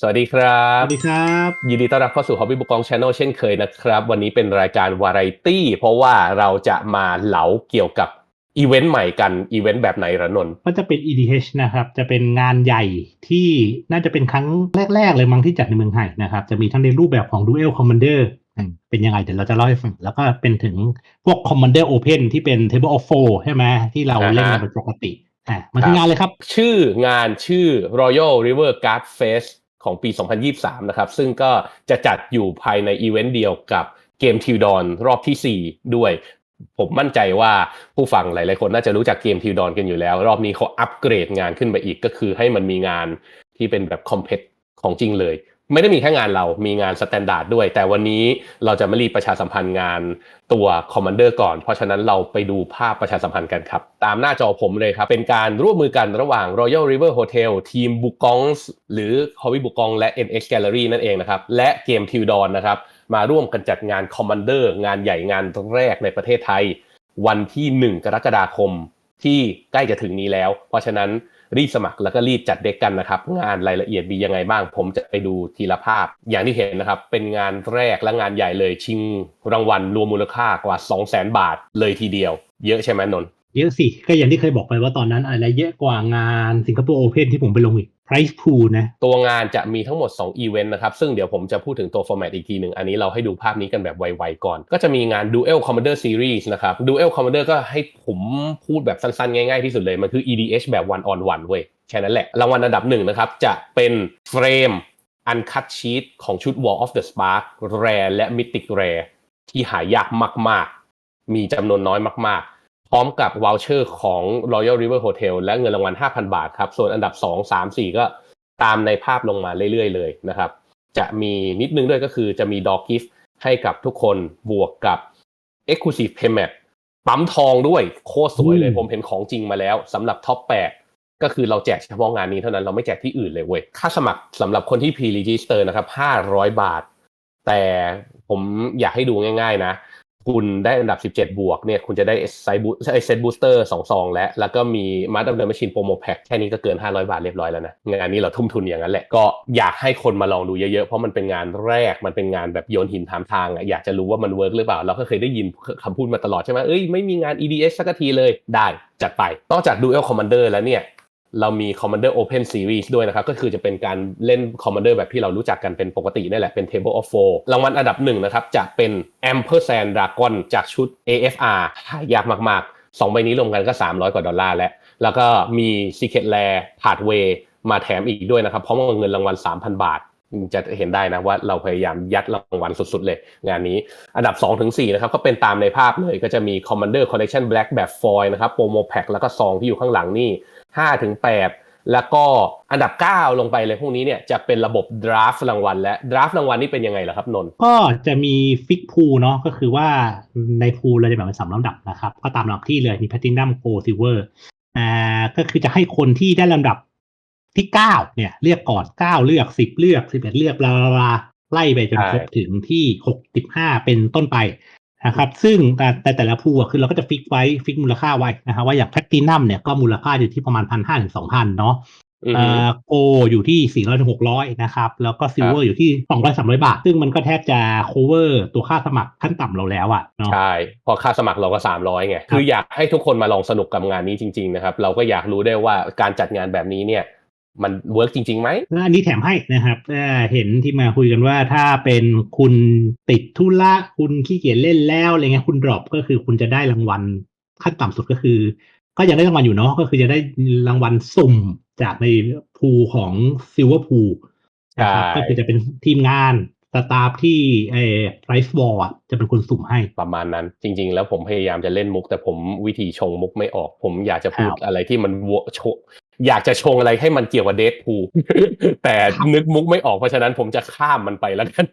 สวัสดีครับ สวัสดีครับ ยินดีต้อนรับเข้าสู่ Hobby บุกอง Channel เช่นเคยนะครับ วันนี้เป็นรายการวาไรตี้ เพราะว่าเราจะมาเหลาเกี่ยวกับอีเวนต์ใหม่กัน อีเวนต์แบบไหนระนนท์ก็จะเป็น EDH นะครับ จะเป็นงานใหญ่ที่น่าจะเป็นครั้งแรก ๆ เลยมั้งที่จัดในเมืองไทยนะครับ จะมีทั้งในรูปแบบของ Duel Commander อืมเป็นยังไงเดี๋ยวเราจะเล่าให้ฟัง แล้วก็เป็นถึงพวก Commander Open ที่เป็น Table of Four ใช่ไหมที่เราเล่นกันเป็นปกติอะมาที่งานเลยครับ ชื่องานชื่อ Royal River Guard Fest ของปี 2023 นะครับ ซึ่งก็จะจัดอยู่ภายในอีเวนต์เดียวกับเกมทิวดอนรอบที่ 4 ด้วย ผมมั่นใจว่าผู้ฟังหลายๆคนน่าจะรู้จักเกมทิวดอนกันอยู่แล้ว รอบนี้เขาอัปเกรดงานขึ้นไปอีกก็คือให้มันมีงานที่เป็นแบบคอมเพตของจริงเลย ไม่ได้มีแค่งานเรามีงานสแตนดาร์ดด้วย แต่วันนี้เราจะไม่รีบประชาสัมพันธ์งานตัวคอมมานเดอร์ก่อน เพราะฉะนั้นเราไปดูภาพประชาสัมพันธ์กันครับ ตามหน้าจอผมเลยครับ เป็นการร่วมมือกันระหว่าง Royal River Hotel ทีมบุกองส์หรือ Hobby บุกองและ NX Gallery นั่นเองนะครับ และเกมทิวดอนนะครับ มาร่วมกันจัดงานคอมมานเดอร์งานใหญ่งานแรกในประเทศไทย วันที่ 1 กรกฎาคมที่ใกล้จะถึงนี้แล้ว เพราะฉะนั้น รีบสมัครแล้วก็รีบจัดเด็กกันนะครับ งานรายละเอียดมียังไงบ้าง ผมจะไปดูทีละภาพ อย่างที่เห็นนะครับ เป็นงานแรกและงานใหญ่เลยชิงรางวัลรวมมูลค่ากว่า 2 0 0 0 0 0 บาทเลยทีเดียว เยอะใช่ไหมนนเยอะสิก็อย่างที่เคยบอกไปว่าตอนนั้นอะไรเยอะกว่างานสิงคโปร์โอเพนที่ผมไปลงอีก Price Pool นะตัวงานจะมีทั้งหมด2อีเวนต์นะครับ ซึ่งเดี๋ยวผมจะพูดถึงตัวฟอร์แมตอีกทีหนึ่งอันนี้เราให้ดูภาพนี้กันแบบไวๆก่อน ก็จะมีงาน Duel Commander Series นะครับ Duel Commander ก็ให้ผมพูดแบบสั้นๆ ง่ายๆที่สุดเลย มันคือ EDH แบบ one on one เว้ยแค่นั้นแหละ รางวัลอันดับหนึ่งนะครับ จะเป็นเฟรม Uncut Sheet ของชุด War of the Spark Rare และ Mythic Rare ที่หายากมาก ๆ มีจำนวนน้อยมากๆ ร้อมกับว o ลเชอร์ของ Royal River Hotel และเงินรางวัล 5,000 บาทครับ ส่วนอันดับ 2 3 4 ก็ตามในภาพลงมาเรื่อยๆ เลยนะครับ จะมีนิดนึงด้วยก็คือจะมีดอกกิฟต์ให้กับทุกคนบวกกับ Exclusive Payment ปั๊มทองด้วยโคตรสวยเลยอืมผมเห็นของจริงมาแล้วสำหรับท็อป8ก็คือเราแจกเฉพาะงานนี้เท่านั้นเราไม่แจกที่อื่นเลยเว้ย ค่าสมัครสำหรับคนที่ pre-register นะครับ500บาท แต่ผมอยากให้ดูง่าย ๆ นะ คุณได้อันดับ 17 บวกเนี่ยคุณจะได้ไซบูเซตบูสเตอร์2ซองแล้ว แล้วก็มีมาร์ดัมเดอร์มชินโปรโมแพ็คแค่นี้ก็เกิน 500 บาทเรียบร้อยแล้วนะ งานนี้เราทุ่มทุนอย่างนั้นแหละ ก็อยากให้คนมาลองดูเยอะๆ เพราะมันเป็นงานแรกมันเป็นงานแบบโยนหินถามทางอะอยากจะรู้ว่ามันเวิร์กหรือเปล่า เราก็เคยได้ยินคำพูดมาตลอดใช่ไหมเอ้ยไม่มีงาน EDS สักทีเลยได้จัดไปนอกจาก Duel Commander แล้วเนี่ย เรามี Commander Open Series ด้วยนะครับ ก็คือจะเป็นการเล่น Commander แบบที่เรารู้จักกันเป็นปกตินี่แหละเป็น Table of Four รางวัลอันดับหนึ่งนะครับจะเป็น Ampersand Dragon จากชุด AFR หายากมากๆ 2 ใบนี้รวมกันก็ 300 กว่าดอลลาร์แล้ว แล้วก็มี Secret Rare Pathway มาแถมอีกด้วยนะครับพราะว่าเงินรางวัล 3,000 บาทจะเห็นได้นะว่าเราพยายามยัดรางวัลสุดๆเลย งานนี้อันดับ2-4ถึง4นะครับก็เป็นตามในภาพเลยก็จะมี Commander Collection Black แบบ Foil นะครับ Promo Pack แล้วก็ซองที่อยู่ข้างหลังนี่ 5ถึง8แล้วก็อันดับ 9 ลงไปเลยพวกนี้เนี่ยจะเป็นระบบ draft รางวัลและ draft รางวัลนี่เป็นยังไงล่ะครับนนท์ก็จะมีฟิกพูเนาะก็คือว่าในพูเราจะแบ่งเป็นสามลำดับนะครับ ก็ตามลำดับที่เลยมีแพ t ตินัมโกลซิเวอร์อ่าก็คือจะให้คนที่ได้ลำดับที่เก้าเนี่ยเรียกก่อนเก้าเลือกสิบเลือกสิบเอ็ดเลือกลาลาลาไล่ไปจนครบถึงที่หกสิบห้าเป็นต้นไป นะครับซึ่งแต่แต่แต่ละพูอะคือเราก็จะฟิกไว้ฟิกมูลค่าไว้นะครับว่าอย่างแพ t ตินัมเนี่ยก็มูลค่าอยู่ที่ประมาณพันห้าถึงสองพันเนาะอือเอ่ฮึอโกอยู่ที่400ถึง600นะครับ แล้วก็ซิลเวอร์อยู่ที่200 300บาท ซึ่งมันก็แทบจะ cover ตัวค่าสมัครขั้นต่ำเราแล้วอะเนาะใช่เพอค่าสมัครเราก็300ไง คืออยากให้ทุกคนมาลองสนุกกับงานนี้จริง ๆ นะครับ เราก็อยากรู้ได้วยว่าการจัดงานแบบนี้เนี่ย มันเวิร์กจริงๆไหมแล้วอันนี้แถมให้นะครับเอ่อเห็นที่มาคุยกันว่าถ้าเป็นคุณติดธุระคุณขี้เกียจเล่นแล้วอะไรเงี้ยคุณดรอปก็คือคุณจะได้รางวัลขั้นต่ำสุดก็คือ ก็ยังได้รางวัลอยู่เนาะก็คือจะได้รางวัลสุ่มจากในพูของซิลเวอร์พูนะครับใช่ก็คือจะเป็นทีมงานสตาฟที่ไอ้ไรส์วอลจะเป็นคนสุ่มให้ประมาณนั้น จริง ๆ แล้วผมพยายามจะเล่นมุก แต่ผมวิธีชงมุกไม่ออก ผมอยากจะพูดครับอะไรที่มันวัวโช อยากจะชงอะไรให้มันเกี่ยวกับเดทพูแต่นึกมุกไม่ออกเพราะฉะนั้นผมจะข้ามมันไปแล้วกัน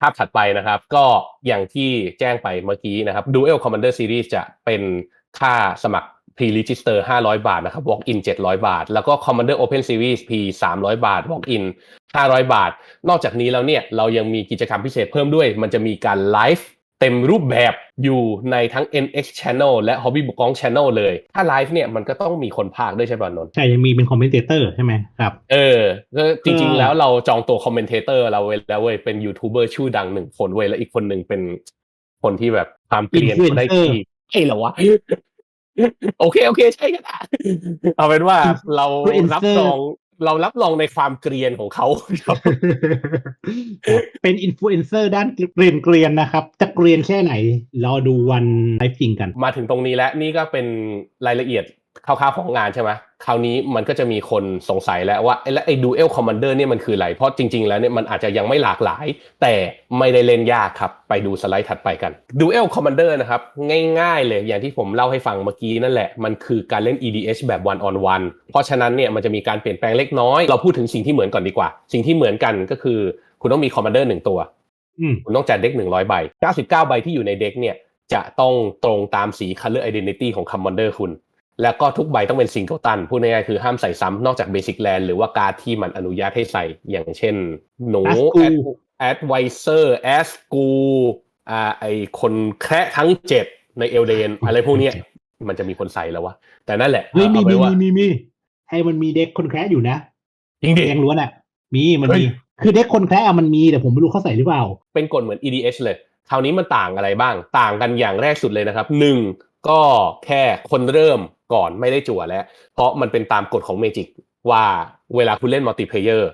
ภาพถัดไปนะครับ ก็อย่างที่แจ้งไปเมื่อกี้นะครับ Duel Commander Series จะเป็นค่าสมัคร Pre-register 500 บาทนะครับ Walk in 700 บาท แล้วก็ Commander Open Series P 300 บาท Walk in 500 บาท นอกจากนี้แล้วเนี่ยเรายังมีกิจกรรมพิเศษเพิ่มด้วย มันจะมีการไลฟ์ เต็มรูปแบบอยู่ในทั้ง NX Channel และ Hobby b o o k o n g Channel เลย ถ้าไลฟ์เนี่ยมันก็ต้องมีคนพากย์ด้วยใช่ป่ะนนท์ใช่ ยังมีเป็นคอมเมนเตเตอร์ใช่ไหมครับ เออก็จริงก็ๆแล้วเราจองตัวคอมเมนเทเตอร์เราไว้แล้วเว้ย เป็นยูทูบเบอร์ชื่อดังหนึ่งคนเว้ย แล้วอีกคนหนึ่งเป็นคนที่แบบความเกลียนเขาได้ที่ใช่เหรอวะโอเค โอเค ใช่ก็ได้เอาเป็นว่าเรารับรอง เรารับรองในความเกรียนของเขาครับ เป็นอินฟลูเอนเซอร์ด้านเกรียนเกรียนๆนะครับ จะเกรียนแค่ไหน รอดูวันไลฟ์จริงกัน มาถึงตรงนี้แล้ว นี่ก็เป็นรายละเอียดคร่าวๆของงานใช่ไหมคราวนี้มันก็จะมีคนสงสัยแล้วว่าไอ้แล้วไอ้ Dual Commander เนี่ยมันคืออะไร เพราะจริง ๆ แล้วเนี่ยมันอาจจะยังไม่หลากหลาย แต่ไม่ได้เล่นยากครับ ไปดูสไลด์ถัดไปกัน Dual Commander นะครับ ง่ายๆ เลยอย่างที่ผมเล่าให้ฟังเมื่อกี้นั่นแหละ มันคือการเล่น EDH แบบ one on one เพราะฉะนั้นเนี่ยมันจะมีการเปลี่ยนแปลงเล็กน้อย เราพูดถึงสิ่งที่เหมือนก่อนดีกว่า สิ่งที่เหมือนกันก็คือ คุณต้องมี Commander หนึ่งตัวอืมคุณต้องจัดเด็ก100ใบ99ใบที่อยู่ในเด็กเนี่ยจะต้องตรงตามสี Color Identity ของ Commander คุณ แล้วก็ทุกใบต้องเป็นซิงเกิลตันพูดง่ายๆคือห้ามใส่ซ้ำนอกจากเบสิ c แลนหรือว่าการดที่มันอนุญาตให้ใส่อย่างเช่นหนู Asku Advisor a s c u อ่าไอคนแคระทั้งเจ็ดในเอลเดนอะไรพวกเนี้ยมันจะมีคนใส่แล้ววะ แต่นั่นแหละเฮ้ยมีเอามีไว้ว่ามีมีมีให้มันมีเด็กคนแคร์อยู่นะจริงดิแดงล้วนอะ มีมันเฮ้มียคือเด็กคนแคร์อะมันมีแต่ผมไม่รู้เขาใส่หรือเปล่า เป็นกฎเหมือน EDH เลย คราวนี้มันต่างอะไรบ้าง ต่างกันอย่างแรกสุดเลยนะครับหนึ่งก็แค่คนเริ่ม ก่อนไม่ได้จั่วแล้ว เพราะมันเป็นตามกฎของ Magic ว่าเวลาคุณเล่นมัลติเพเยอร์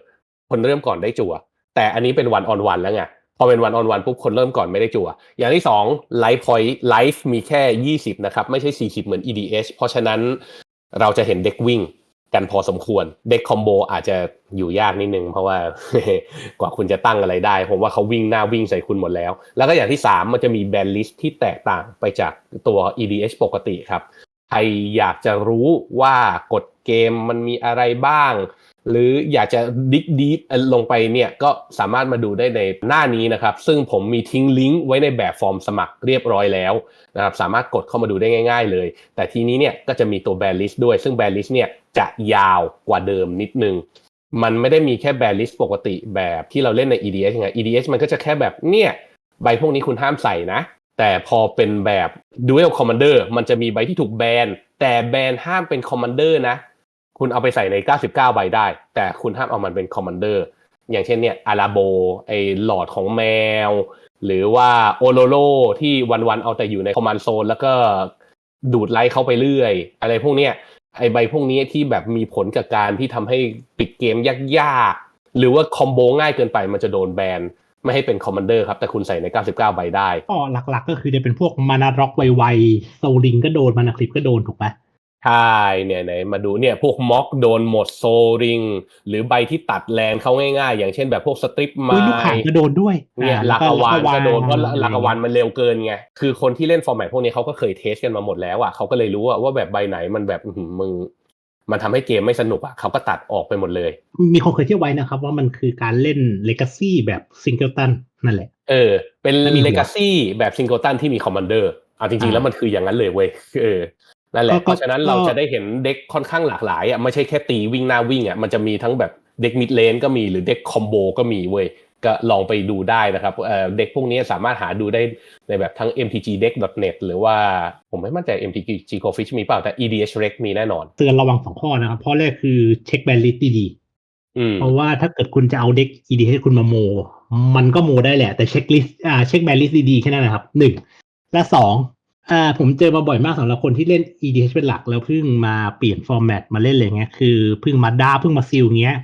คนเริ่มก่อนได้จั่ว แต่อันนี้เป็นวันออนวันแล้วไงพอเป็นวันออนวันปุ๊บคนเริ่มก่อนไม่ได้จั่ว อย่างที่สองไลฟ์พอยต์ไลฟ์มีแค่ 20 นะครับ ไม่ใช่ 40 เหมือน EDH เพราะฉะนั้นเราจะเห็นเด็กวิ่งกันพอสมควร เด็กคอมโบอาจจะอยู่ยากนิดนึง เพราะว่ากว่าคุณจะตั้งอะไรได้ ผมว่าเขาวิ่งหน้าวิ่งใส่คุณหมดแล้ว แล้วก็อย่างที่ 3 มันจะมีแบนลิสที่แตกต่างไปจากตัว EDH ปกติครับ ใครอยากจะรู้ว่ากฎเกมมันมีอะไรบ้าง หรืออยากจะดิกดีฟลงไปเนี่ยก็สามารถมาดูได้ในหน้านี้นะครับ ซึ่งผมมีทิ้งลิงก์ไว้ในแบบฟอร์มสมัครเรียบร้อยแล้วนะครับสามารถกดเข้ามาดูได้ง่าย ๆ เลย แต่ทีนี้เนี่ยก็จะมีตัวแบนลิสต์ด้วย ซึ่งแบนลิสต์เนี่ยจะยาวกว่าเดิมนิดนึงมันไม่ได้มีแค่แบนลิสต์ปกติแบบที่เราเล่นใน EDH ไง EDH มันก็จะแค่แบบเนี่ยใบพวกนี้คุณห้ามใส่นะ แต่พอเป็นแบบ Dual Commander มันจะมีใบที่ถูกแบน แต่แบนห้ามเป็น Commander นะ คุณเอาไปใส่ใน 99 ใบได้ แต่คุณห้ามเอามันเป็น Commander อย่างเช่นเนี่ยอาราโบไอหลอดของแมว หรือว่าโอโลโลที่วันๆเอาแต่อยู่ในคอมมานโซนแล้วก็ดูดไลท์เข้าไปเรื่อย อะไรพวกเนี้ยไอใบพวกนี้ที่แบบมีผลกับการที่ทำให้ปิดเกมยากๆ หรือว่าคอมโบง่ายเกินไปมันจะโดนแบน ไม่ให้เป็นคอมมานเดอร์ครับ แต่คุณใส่ใน 99 ใบได้ก็หลักๆ ก็คือจะเป็นพวกมานาร็อกไวๆโซลิงก็โดนมานาคลิปก็โดนถูกไหมใช่เนี่ยไหนมาดูเนี่ยพวกม็อกโดนหมดโซริง หรือใบที่ตัดแลนเข้าง่ายๆ อย่างเช่นแบบพวกสตริปไม้อุ้ยลูกข่างก็โดนด้วยเนี่ยอ่ลากาวานก็โดนเพราะอะไรลากาวานมันเร็วเกินไงคือคนที่เล่นฟอร์แมตพวกนี้เขาก็เคยเทสกันมาหมดแล้วอะเขาก็เลยรู้อะว่าแบบใบไหนมันแบบอื้อหือมึง มันทำให้เกมไม่สนุกอะเขาก็ตัดออกไปหมดเลย มีคนเคยเที่ยวไว้นะครับ ว่ามันคือการเล่นเลกาซี่แบบซิงเกิลตันนั่นแหละ เออ เป็นแล้วมีหัวเลกาซี่แบบซิงเกิลตันที่มีคอมมานเดอร์เอาจริงๆอ่าแล้วมันคืออย่างนั้นเลยเว้ยเออนั่นแหละก็เพราะฉะนั้นก็เราจะได้เห็นเด็กค่อนข้างหลากหลายอะไม่ใช่แค่ตีวิ่งหน้าวิ่งอะมันจะมีทั้งแบบเด็กมิดเลนก็มีหรือเด็กคอมโบก็มีเว้ย ก็ลองไปดูได้นะครับเอ่อเด็กพวกนี้สามารถหาดูได้ในแบบทั้ง mtgdeck.net หรือว่าผมไม่มั่นใจ mtg gofish มีเปล่าแต่ edhrec มีแน่นอน เตือนระวังสองข้อนะครับข้อแรกคือเช็คแบนลิสต์ดีอืมๆเพราะว่าถ้าเกิดคุณจะเอาเด็ก ED ให้คุณมาโม มันก็โมได้แหละ แต่เช็คลิสต์อ่าเช็คแบนลิสต์ดีๆแค่นั้นนะครับหนึ่งและสองอ่าผมเจอมาบ่อยมากสำหรับคนที่เล่น EDH เป็นหลักแล้วเพิ่งมาเปลี่ยนฟอร์แมตมาเล่นอะไรเงี้ยคือเพิ่งมาด้าเพิ่งมาซิลเงี้ย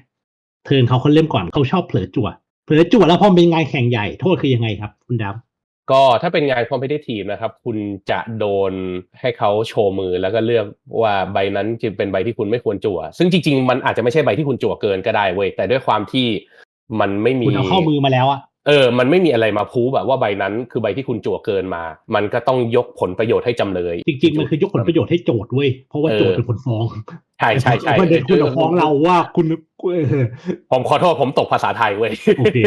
เทิร์นเขาเขาเริ่มก่อนเขาชอบเผลอจั่ว เผลอจั่วแล้วพอเป็นงานแข่งใหญ่โทษคือยังไงครับ คุณดำก็ถ้าเป็นงาน competitive นะครับ คุณจะโดนให้เขาโชว์มือแล้วก็เลือกว่าใบนั้นจะเป็นใบที่คุณไม่ควรจั่ว ซึ่งจริง ๆ มันอาจจะไม่ใช่ใบที่คุณจั่วเกินก็ได้เว้ยแต่ด้วยความที่มันไม่มีคุณเอาเข้ามือมาแล้วอะ เออ มันไม่มีอะไรมาพูแบบว่าใบนั้นคือใบที่คุณจั่วเกินมา มันก็ต้องยกผลประโยชน์ให้จำเลย จริงๆ มันคือยกผลประโยชน์ให้โจทย์เว้ย เพราะว่าโจทย์เป็นคนฟ้อง ใช่ใช่ใช่ประเด็นคุณเอาฟ้องเราว่าคุณเออผมขอโทษผมตกภาษาไทยเว้ยโอเค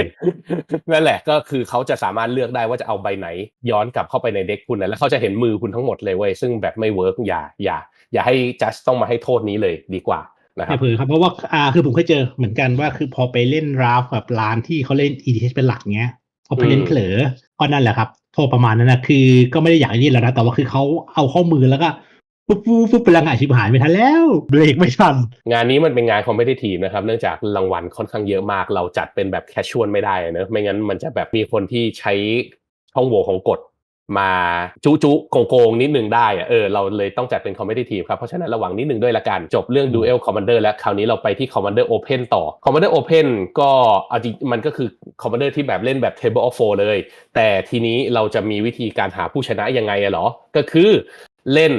นั่นแหละก็คือเขาจะสามารถเลือกได้ว่าจะเอาใบไหน ย้อนกลับเข้าไปในเด็กคุณนะแล้วเขาจะเห็นมือคุณทั้งหมดเลยเว้ยซึ่งแบบไม่เวิร์กอย่าอย่าอย่าให้จัสต้องมาให้โทษนี้เลยดีกว่า นะคอรับย่าเผลอครับเพราะว่าอ่าคือผมเคยเจอเหมือนกันว่าคือพอไปเล่นราฟแบบร้านที่เขาเล่น EDH เป็นหลักเงี้ยพอไปเล่นอืมเผลอก็นั่นแหละครับโทษประมาณนั้นนะคือก็ไม่ได้อยากนี่แล้วนะ แต่ว่าคือเขาเอาข้อมือแล้วก็ปุ๊บปุ๊บปุ๊บเป็นลังอาชิบหายไม่ทันแล้วเบรกไม่ทัน งานนี้มันเป็นงานคอมเพ t i ทีฟนะครับ เนื่องจากรางวัลค่อนข้างเยอะมากเราจัดเป็นแบบแคชชวลไม่ได้อะเนอะไม่งั้นมันจะแบบมีคนที่ใช้ช่องโหว่ของกฎ มาจุจุโกงโกงๆนิดนึงได้อะเออเราเลยต้องจัดเป็นคอมเพ t i ทีฟครับ เพราะฉะนั้นระวังนิดนึงด้วยละกัน จบเรื่อง Duel Commander แล้วคราวนี้เราไปที่ Commander Open ต่อ Commander Open ก็เอาจริงมันก็คือ Commander ที่แบบเล่นแบบ Table of Four เลย แต่ทีนี้เราจะมีวิธีการหาผู้ชนะยังไงอะเหรอ ก็คือเล่น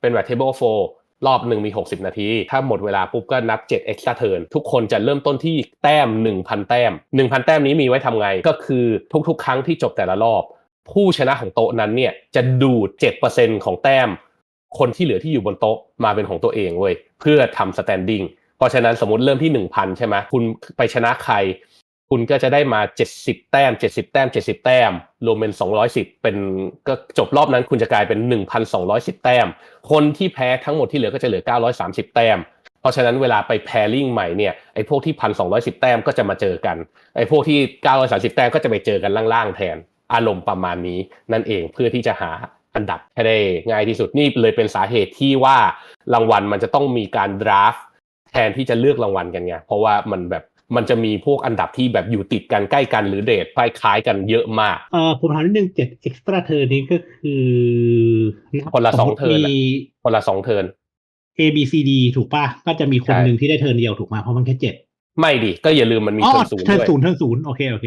เป็นแบบ Table of Four รอบหนึ่งมี 60 นาที ถ้าหมดเวลาปุ๊บก็นับ 7 extra turn ทุกคนจะเริ่มต้นที่แต้ม 1,000 แต้ม 1,000 แต้มนี้มีไว้ทำไง ก็คือทุกๆ ครั้งที่จบแต่ละรอบ ผู้ชนะของโต๊ะนั้นเนี่ยจะดูด7%ของแต้ม คนที่เหลือที่อยู่บนโต๊ะมาเป็นของตัวเองเว้ยเพื่อทำ standing เพราะฉะนั้นสมมติเริ่มที่1,000ใช่ไหมคุณไปชนะใคร คุณก็จะได้มา70แต้ม70แต้ม70แต้มรวมเป็น210เป็นก็จบรอบนั้นคุณจะกลายเป็น1,210แต้ม คนที่แพ้ทั้งหมดที่เหลือก็จะเหลือ930แต้มเพราะฉะนั้นเวลาไปแพริ่งใหม่เนี่ยไอ้พวกที่1,210แต้มก็จะมาเจอกันไอ้พวกที่930แต้มก็จะไปเจอกันล่างๆแทน อารมณ์ประมาณนี้นั่นเองเพื่อที่จะหาอันดับให้ได้ง่ายที่สุดนี่เลยเป็นสาเหตุที่ว่ารางวัลมันจะต้องมีการดราฟแทนที่จะเลือกรางวัลกันไงเพราะว่ามันแบบมันจะมีพวกอันดับที่แบบอยู่ติดกันใกล้กันหรือเดทคล้ายๆกันเยอะมากเอ่อผมถามนิดนึงเจ็ด extra turn นี้ก็คือคนละสองมมุติเทิร์นมีอะคนละสองเทิร์น A B C D ถูกป่ะ ก็จะมีคนใช่หนึ่งที่ได้เทิร์นเดียวถูกไหมเพราะมันแค่เจ็ดไม่ดิ ก็อย่าลืมมันมีอ๋อเทิร์นศูนย์เทิร์นด้วยศูนย์เทิร์นศูนย์โอเคโอเค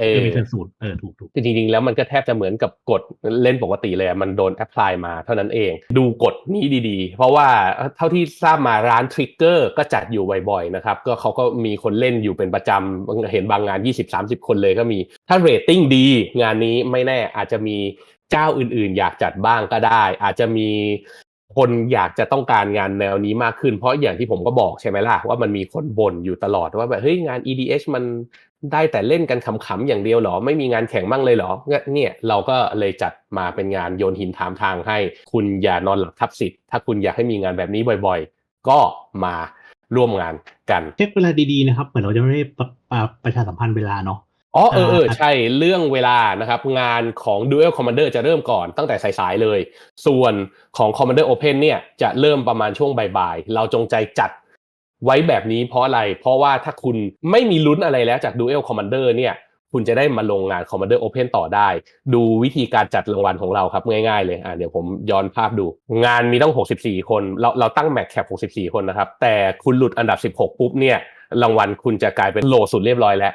เออจะมีเทิร์นศูนย์เออถูกถูกจริงๆแล้วมันก็แทบจะเหมือนกับกฎเล่นปกติเลยอะมันโดนแอพพลายมาเท่านั้นเอง ดูกฎนี้ดีๆ เพราะว่าเท่าที่ทราบมาร้านทริกเกอร์ก็จัดอยู่บ่อยๆนะครับก็เขาก็มีคนเล่นอยู่เป็นประจำเห็นบางงาน 20-30 คนเลยก็มี ถ้าเรตติ้งดี งานนี้ไม่แน่อาจจะมีเจ้าอื่นๆ อยากจัดบ้างก็ได้ อาจจะมีคนอยากจะต้องการงานแนวนี้มากขึ้น เพราะอย่างที่ผมก็บอกใช่ไหมล่ะว่ามันมีคนบ่นอยู่ตลอดว่าแบบเฮ้ยงาน EDH มัน ได้แต่เล่นกันขำๆอย่างเดียวเหรอ ไม่มีงานแข่งบ้างเลยเหรอเนี่ยเนี่ยเราก็เลยจัดมาเป็นงานโยนหินถามทางให้ คุณอย่านอนหลับทับสิทธิ์ถ้าคุณอยากให้มีงานแบบนี้บ่อยๆ ก็มาร่วมงานกันเช็คเวลาดีๆนะครับเหมือนเราจะไม่ได้ประประประชาสัมพันธ์เวลาเนาะอ๋อเออเอออ่าใช่เรื่องเวลานะครับ งานของ Duel Commander จะเริ่มก่อนตั้งแต่สายๆเลย ส่วนของ Commander Open เนี่ยจะเริ่มประมาณช่วงบ่ายๆ เราจงใจจัด ไว้แบบนี้เพราะอะไร เพราะว่าถ้าคุณไม่มีลุ้นอะไรแล้วจาก Duel Commander เนี่ยคุณจะได้มาลงงาน Commander Open ต่อได้ ดูวิธีการจัดรางวัลของเราครับง่ายๆเลยอ่าเดี๋ยวผมย้อนภาพดู งานมีต้อง 64 คน เราเราตั้งแมตช์แคป64 คนนะครับ แต่คุณหลุดอันดับ 16 ปุ๊บเนี่ยรางวัลคุณจะกลายเป็นโลสุดเรียบร้อยแล้ว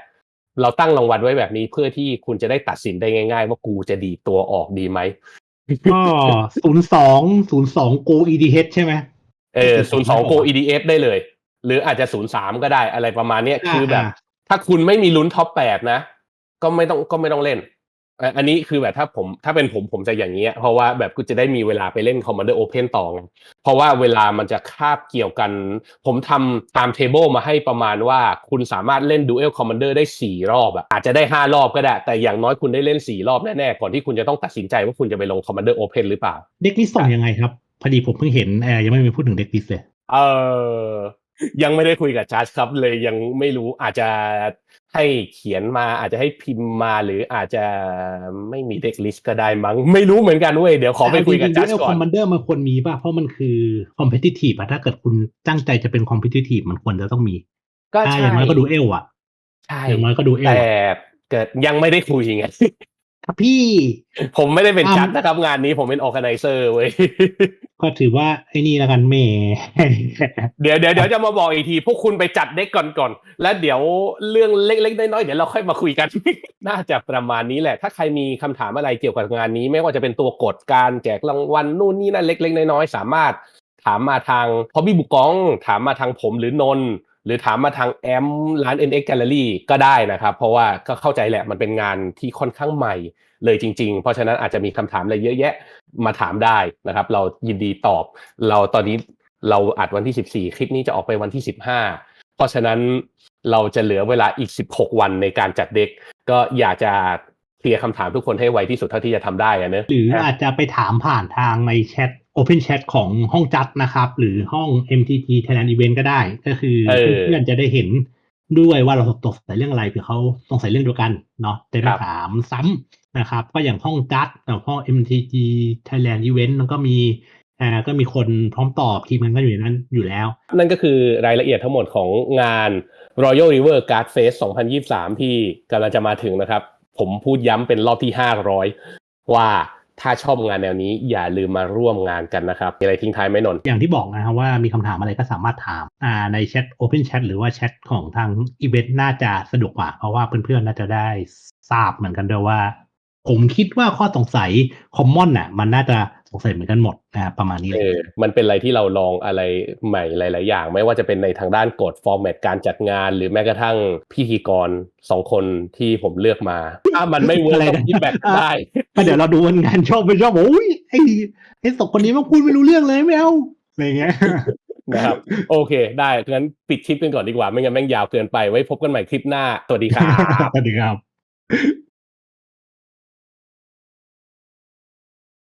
เราตั้งรางวัลไว้แบบนี้เพื่อที่คุณจะได้ตัดสินได้ง่าย ๆ ว่ากูจะดีดตัวออกดีไหมก็ศูนย์สองศูนย์สอง Go EDH ใช่ไหมเออศูนย์สองโก EDF ได้เลย หรืออาจจะศูนย์สามก็ได้อะไรประมาณเนี้ยอ่าคือแบบอ่าถ้าคุณไม่มีลุ้นท็อปแปดนะ ก็ไม่ต้องก็ไม่ต้องเล่นอะอันนี้คือแบบถ้าผมถ้าเป็นผมผมจะอย่างเงี้ยเพราะว่าแบบกูจะได้มีเวลาไปเล่น Commander Open ต่อไงเพราะว่าเวลามันจะคาบเกี่ยวกัน ผมทำ time table มาให้ประมาณว่าคุณสามารถเล่น Duel Commander ได้ 4 รอบอะอาจจะได้ 5 รอบก็ได้ แต่อย่างน้อยคุณได้เล่น 4 รอบแน่ๆ ก่อนที่คุณจะต้องตัดสินใจว่าคุณจะไปลง Commander Open หรือเปล่า เด็กลิสต์ส่งยังไงครับ พอดีผมเพิ่งเห็นแอร์ยังไม่มีพูดถึงเด็กลิสต์เลย เออ ยังไม่ได้คุยกับจัดครับ เลยยังไม่รู้อาจจะให้เขียนมาอาจจะให้พิมพ์มาหรืออาจจะไม่มีเด็กลิสต์ก็ได้มั้งไม่รู้เหมือนกันเว้ยเดี๋ยวขอไปคุยกับจัดเอก่อคนอมมานเดอร์มันควรมีป่ะ เพราะมันคือคอมเพ t i ทีฟอะถ้าเกิดคุณตั้งใจจะเป็นคอมเพ t i ทีฟมันควรจะต้องมี ก็อ่าใช่อย่างน้อยก็ดูเอลอะใช่อย่างน้อยก็ดูเอลแต่อะเกิดยังไม่ได้คุยไงครับพี่ ผมไม่ได้เป็นอะจัดนะครับงานนี้ผมเป็นออ g a แก z นเซอร์เว้ย ก็ถือว่าไอ้นี่แล้วกันแหม่เดี๋ยวเดี๋ยวเดี๋ยวจะมาบอกอีกที พวกคุณไปจัดเด็กก่อนก่อนแล้วเดี๋ยวเรื่องเล็กๆน้อยๆเดี๋ยวเราค่อยมาคุยกัน น่าจะประมาณนี้แหละ ถ้าใครมีคำถามอะไรเกี่ยวกับงานนี้ ไม่ว่าจะเป็นตัวกฎการแจกรางวัลนู่นนี่นั่นเล็ก ๆ น้อยๆสามารถ ถามมาทางพอบี้บุกอง ถามมาทางผมหรือนนหรือถามมาทางแอมร้าน NX Gallery ก็ได้นะครับ เพราะว่าก็เข้าใจแหละมันเป็นงานที่ค่อนข้างใหม่ เลยจริง ๆ เพราะฉะนั้นอาจจะมีคำถามอะไรเยอะแยะมาถามได้นะครับ เรายินดีตอบ เราตอนนี้เราอัดวันที่ 14 คลิปนี้จะออกไปวันที่ 15 เพราะฉะนั้นเราจะเหลือเวลาอีก 16 วันในการจัดเด็ก ก็อยากจะเคลียร์คำถามทุกคนให้ไวที่สุดเท่าที่จะทำได้อะเนอะหรืออาจจะไปถามผ่านทางในแชท Open Chat ของห้องจัดนะครับ หรือห้อง MTT Thailand Event ก็ได้ ก็คือเออเพื่อนๆจะได้เห็นด้วยว่าเราตกใส่เรื่องอะไรเผื่อเขาสงสัยเรื่องเดียวกันเนาะจะได้ครับถามซ้ นะครับ ก็อย่างห้องจัดห้อง MTG Thailand Event มันก็มีอ่าก็มีคนพร้อมตอบทีมมันก็อยู่ในนั้นอยู่แล้ว นั่นก็คือรายละเอียดทั้งหมดของงาน Royal River Card Fest 2023 ที่กำลังจะมาถึงนะครับ ผมพูดย้ำเป็นรอบที่ 500 ว่าถ้าชอบงานแนวนี้อย่าลืมมาร่วมงานกันนะครับมีอะไรทิ้งท้ายไหมนนท์อย่างที่บอกนะครับว่ามีคำถามอะไรก็สามารถถามอ่าในแชท Open Chat หรือว่าแชทของทางอีเวนต์น่าจะสะดวกกว่า เพราะว่าเพื่อนๆน่าจะได้ทราบเหมือนกันด้วยว่า ผมคิดว่าข้อสงสัยคอมมอนน่ะ มันน่าจะสงสัยเหมือนกันหมดนะครับประมาณนี้เลเอยอมันเป็นอะไรที่เราลองอะไรใหม่หลาย ๆ อย่าง ไม่ว่าจะเป็นในทางด้านกฎฟอร์แมตการจัดงาน หรือแม้กระทั่งพิธีกรสองคนที่ผมเลือกมา ถ้ามันไม่เวิร์อะไรกนะฟีดแบ็กได้ก็เดี๋ยวเราดูวันงานชอบไม่ชอบบอกอุ้ยไอ้ไอ้สองคนนี้มันพูดไม่รู้เรื่องเลยไม่เอาอะไรเงี้ยนะครับโอเค ได้งั้นปิดคลิปกันก่อนดีกว่า ไม่งั้นแม่งยาวเกินไปไว้พบกันใหม่คลิปหน้าสวัสดีครับสวัสดีครับ